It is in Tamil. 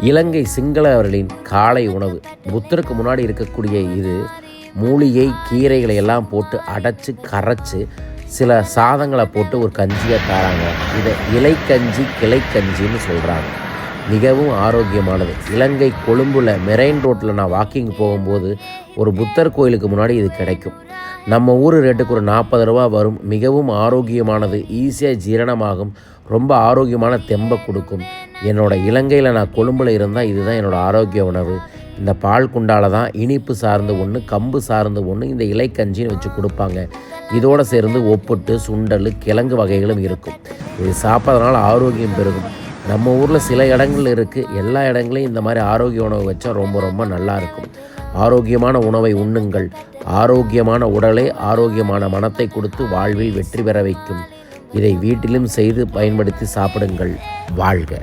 இலங்கை சிங்களவர்களின் காலை உணவு. புத்தருக்கு முன்னாடி இருக்கக்கூடிய இது மூலிகை கீரைகளை எல்லாம் போட்டு அடைச்சி கரைச்சி சில சாதங்களை போட்டு ஒரு கஞ்சியை தராங்க. இதை இலைக்கஞ்சி கிளைக்கஞ்சின்னு சொல்கிறாங்க மிகவும் ஆரோக்கியமானது. இலங்கை கொழும்புல மெரெயின் ரோட்டில் நான் வாக்கிங் போகும்போது ஒரு புத்தர் கோயிலுக்கு முன்னாடி இது கிடைக்கும். நம்ம ஊர் ரேட்டுக்கு ஒரு நாற்பது ரூபா வரும். மிகவும் ஆரோக்கியமானது ஈஸியாக ஜீரணமாகும். ரொம்ப ஆரோக்கியமான தெம்பை கொடுக்கும். என்னோட இலங்கையில் நான் கொழும்பில் இருந்தால் இதுதான் என்னோட ஆரோக்கிய உணவு. இந்த பால் குண்டால தான் இனிப்பு சார்ந்த ஒன்று கம்பு சார்ந்த ஒன்று இந்த இலைக்கஞ்சின்னு வச்சு கொடுப்பாங்க. இதோடு சேர்ந்து ஒப்புட்டு சுண்டல் கிழங்கு வகைகளும் இருக்கும். இது சாப்பிட்றதுனால ஆரோக்கியம் பெருகும். நம்ம ஊரில் சில இடங்கள் இருக்குது எல்லா இடங்களையும் இந்த மாதிரி ஆரோக்கிய உணவு வச்சா ரொம்ப ரொம்ப நல்லா இருக்கும். ஆரோக்கியமான உணவை உண்ணுங்கள். ஆரோக்கியமான உடலை ஆரோக்கியமான மனத்தை கொடுத்து வாழ்வில் வெற்றி பெற வைக்கும். இதை வீட்டிலும் செய்து பயன்படுத்தி சாப்பிடுங்கள். வாழ்க.